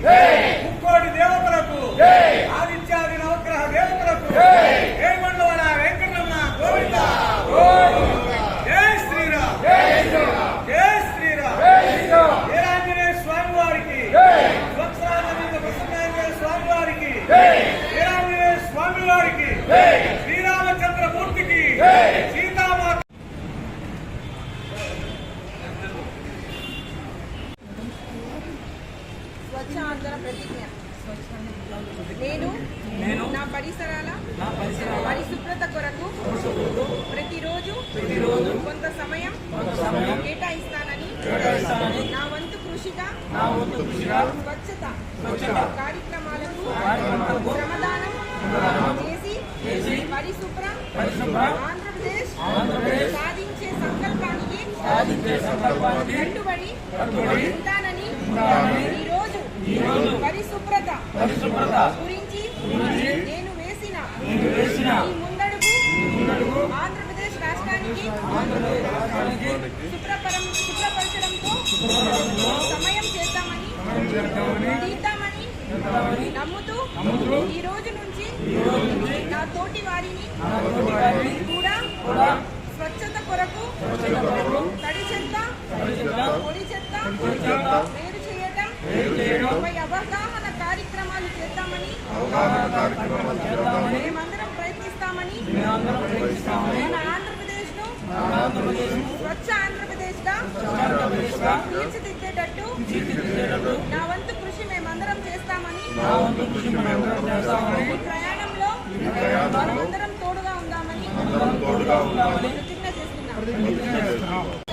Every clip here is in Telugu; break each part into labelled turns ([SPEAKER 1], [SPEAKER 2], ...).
[SPEAKER 1] Hey!
[SPEAKER 2] స్వచ్ఛ ఆంధ్ర ప్రతిజ్ఞ నేను నా పరిసరాల పరిశుభ్రత కొరకు ప్రతిరోజు కొంత సమయం కేటాయిస్తానని నా వంతు కృషిగా స్వచ్ఛత కార్యక్రమాలకు శ్రమదానం చేసి పరిశుభ్ర ఆంధ్రప్రదేశ్ సాధించే సంకల్పానికి కట్టుబడి ఉంటానని పరిశుభ్రత. గురించి నేను వేసిన ముందడుగు ఆంధ్రప్రదేశ్ రాష్ట్రానికి శుభ్రపరం శుభ్రపరచడంతో సమయం చేద్దామని తీద్దామని నమ్ముతూ ఈ రోజు నుంచి నా తోటి వారిని కూడా స్వచ్ఛత కొరకు తడి చెత్త పొడి చెత్త వేరు చేయటం
[SPEAKER 3] చేయడం
[SPEAKER 2] అవగాహన కార్యక్రమాలు చేద్దామని.
[SPEAKER 3] అవగాహన కార్యక్రమాలు
[SPEAKER 2] ప్రయత్నిస్తామని.
[SPEAKER 3] మేమందరం ప్రయత్నిస్తామని.
[SPEAKER 2] మన ఆంధ్రప్రదేశ్ తీర్చిదిద్దేటట్టు నా వంతు కృషి మేమందరం చేస్తామని.
[SPEAKER 3] చేస్తామని
[SPEAKER 2] ప్రయాణంలో ఈ తోడుగా ఉందామని
[SPEAKER 3] మనమందరం తోడుగా
[SPEAKER 2] చేస్తున్నాం.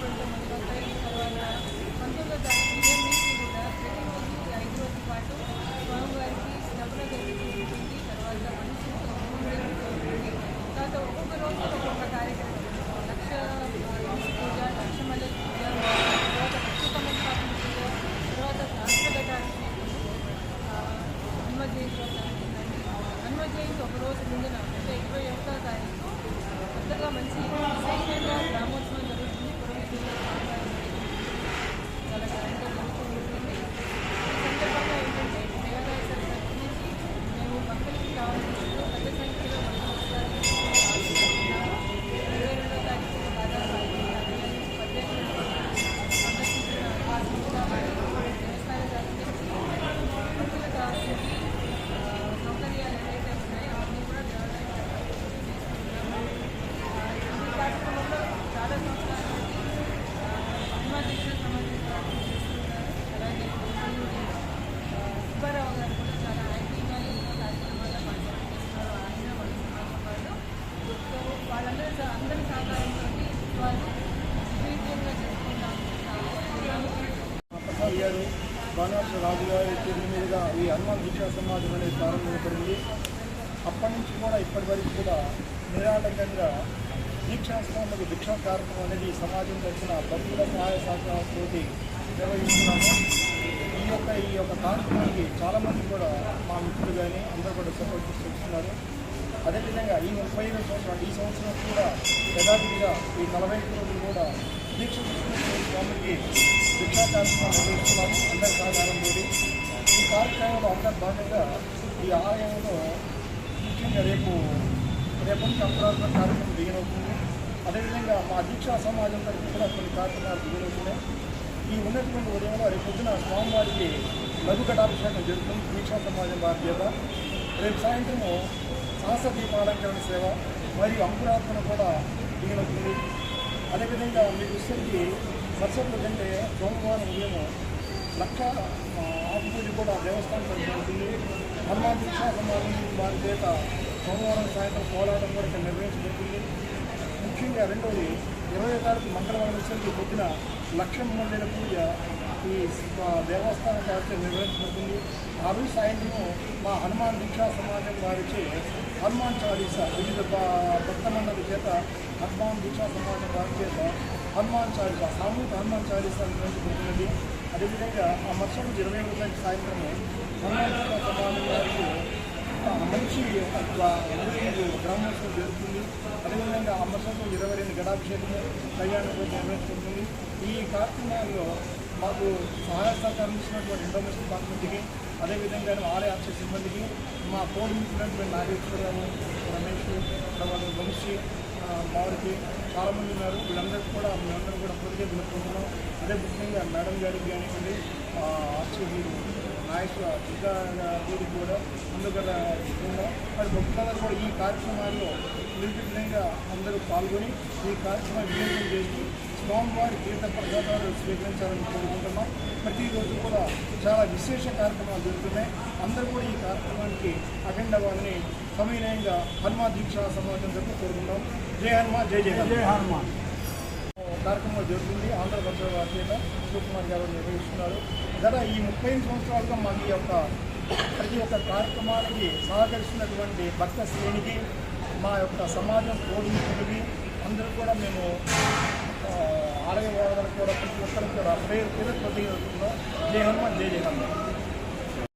[SPEAKER 2] happened to me. హనుమాన్
[SPEAKER 4] శిక్షా సమాజం అనేది ప్రారంభించబడింది అప్పటి నుంచి కూడా ఇప్పటి వరకు కూడా నిరాటకంగా దీక్షా స్వాములకు దీక్షా కార్యక్రమం అనేది ఈ సమాజం తరఫున భక్తుల సహాయ సహకారంతో నిర్వహిస్తున్నాము. ఈ యొక్క ఈ యొక్క కార్యక్రమానికి చాలామంది కూడా మా మిత్రులు కానీ అందరూ కూడా సపోర్ట్ చేస్తున్నారు అదేవిధంగా ఈ ముప్పై ఐదు సంవత్సరాలు ఈ సంవత్సరం కూడా యథావిధిగా ఈ నలభై రోజులు కూడా దీక్ష స్వామికి దీక్షా కార్యక్రమం నిర్వహిస్తున్నాము అందరి సహకారంతో ఈ కార్యక్రమంలో అందరి భాగంగా ఈ ఆలయంలో ముఖ్యంగా రేపు రేపు నుంచి అపరాధ కార్యక్రమం దిగినవుతుంది అదేవిధంగా మా దీక్షా సమాజం తరఫున కూడా కొన్ని కార్యక్రమాలు దిగినవుతున్నాయి ఈ ఉన్నటువంటి ఉదయంలో రేపు పొద్దున స్వామివారికి లఘు ఘటాభిషేకం జరుగుతుంది దీక్షా సమాజం వారి చేత రేపు సాయంత్రము సహస్ర దీపాలంకరణ సేవ మరియు అంకురార్పణ కూడా దిగినవుతుంది అదేవిధంగా మీకు వచ్చేసరికి మరుసటి కంటే సోమవారం ఉదయం లక్ష ఆ, ఆకుపూజ కూడా దేవస్థానం జరుగుతుంది హనుమాన్ దీక్షా సమాజం వారి చేత సోమవారం సాయంత్రం పోరాటం కూడా ఇక్కడ నిర్వహించబడుతుంది. ముఖ్యంగా రెండవది ఇరవై తారీఖు మంగళవారం వచ్చేసరికి పొద్దున లక్షం మందిర పూజ ఈ దేవస్థానం చేత నిర్వహించబడుతుంది. ఆ రోజు సాయంత్రం మా హనుమాన్ దీక్షా సమాజం వారిచే హనుమాన్ చాలీసా వివిధ భక్త మండలి చేత హనుమాన్ దీక్షా సమాజం వారి చేత హనుమాన్ చాలీస సామూహిక హనుమాన్ చాలీస చాలీసా నిర్వహించబడుతున్నది అదేవిధంగా ఆ మరుసటి రోజు ఇరవై ఒకటి తారీఖు సాయంత్రం హనుమాన్ దీక్షా గారికి మంచి బ్రహ్మోత్సవం జరుగుతుంది. అదేవిధంగా అమృతంలో ఇరవై రెండు గడాభిషేకము కళ్యాణం నిర్వహిస్తుంది ఈ కార్యక్రమాల్లో మాకు సహాయ సహకారం ఇచ్చినటువంటి ఇండోమెస్ట్ డిపార్ట్మెంట్కి అదేవిధంగా ఆలయ ఆర్చ సిబ్బందికి మా కోడి ఇచ్చినటువంటి నాగేశ్వరరావు రమేష్ తర్వాత వంశీ ఆ, వారికి చాలామంది ఉన్నారు. వీళ్ళందరికీ కూడా మేమందరూ కూడా పొదిగే పిలుపుకుంటున్నాం అదే ముఖ్యంగా మేడం గారికి కానివ్వండి ఆర్చి వీరు నాయకుల దుర్గా గారికి కూడా అందుకల ఉన్నాం మరి భక్తులందరూ కూడా ఈ కార్యక్రమాల్లో నిర్విఘ్నంగా అందరూ పాల్గొని ఈ కార్యక్రమాన్ని వినియోగం చేసి స్వామివారి తీర్థ ప్రసాదాలు స్వీకరించాలని కోరుకుంటున్నాం. ప్రతిరోజు కూడా చాలా విశేష కార్యక్రమాలు జరుగుతున్నాయి. అందరూ కూడా ఈ కార్యక్రమానికి అటెండ్ అవ్వాలని సమయంగా హనుమాన్ దీక్షా సమాజం తరఫున కోరుకుంటాం జై హనుమాన్ జై జై జై హనుమాన్ కార్యక్రమం జరుగుతుంది. ఆంధ్రప్రదేశ్ చేత శివకుమార్ గారు నిర్వహిస్తున్నారు. గత ఈ ముప్పై ఐదు సంవత్సరాలుగా మాకు ఈ యొక్క ప్రతి ఒక్క కార్యక్రమానికి సహకరిస్తున్నటువంటి భక్త శ్రేణికి మా యొక్క సమాజం తోడుకి అందరూ కూడా మేము ఆ, ఆలయ వాదనకు కూడా ప్రతి ఒక్కరికి కూడా పేరు పేరు ప్రతి జయ హనుమాన్ జయ జయ హనుమాన్.